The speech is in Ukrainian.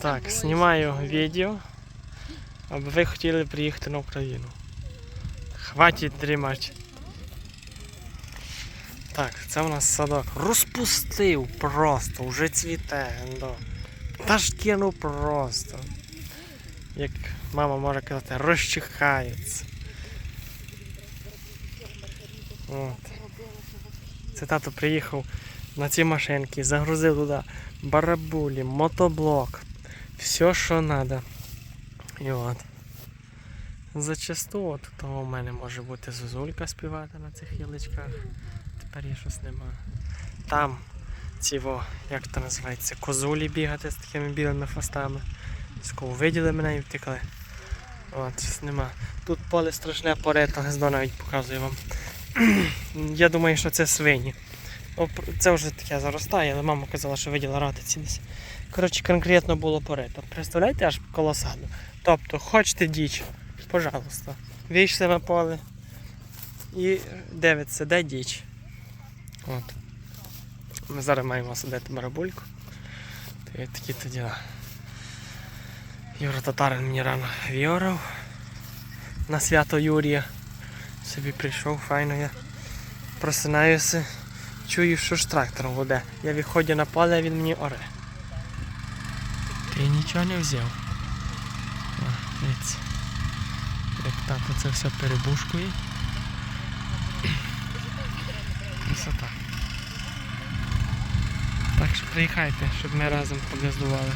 Так, знімаю відео, аби ви хотіли приїхати на Україну. Хватить дрімати. Так, це у нас садок. Розпустив просто, вже цвіте. Та ж кинув просто. Як мама може казати, розчихається. От. Це тато приїхав на ці машинки, загрузив туди барабулі, мотоблок, все, що треба. І от. Зачасту от того в мене може бути зозулька співати на цих яличках. Тепер її щось нема. Там ці во, як то називається, козулі бігати з такими білими хвостами. Скоро виділи мене і втекли. От, щось нема. Тут поле страшне порето, гнездо навіть показую вам. Я думаю, що це свині. Це вже таке заростає, але мама казала, що виділа ратиці десь. Коротше, конкретно було порито. Представляєте, аж колосально. Тобто, хочете діч, пожалуйста. Вийшли на поле і дивиться, де діч. От. Ми зараз маємо садити барабульку. Такі то діла. Юра Татарин мені рано віорав на свято Юрія. Собі прийшов, файно я просинаюся. Чую, що ж трактор веде. Я виходжу на поле, а він мені оре. Ти нічого не взяв. О, дивіться. Як тато це все перебушкує. Красота. Так що приїхайте, щоб ми разом погаздували.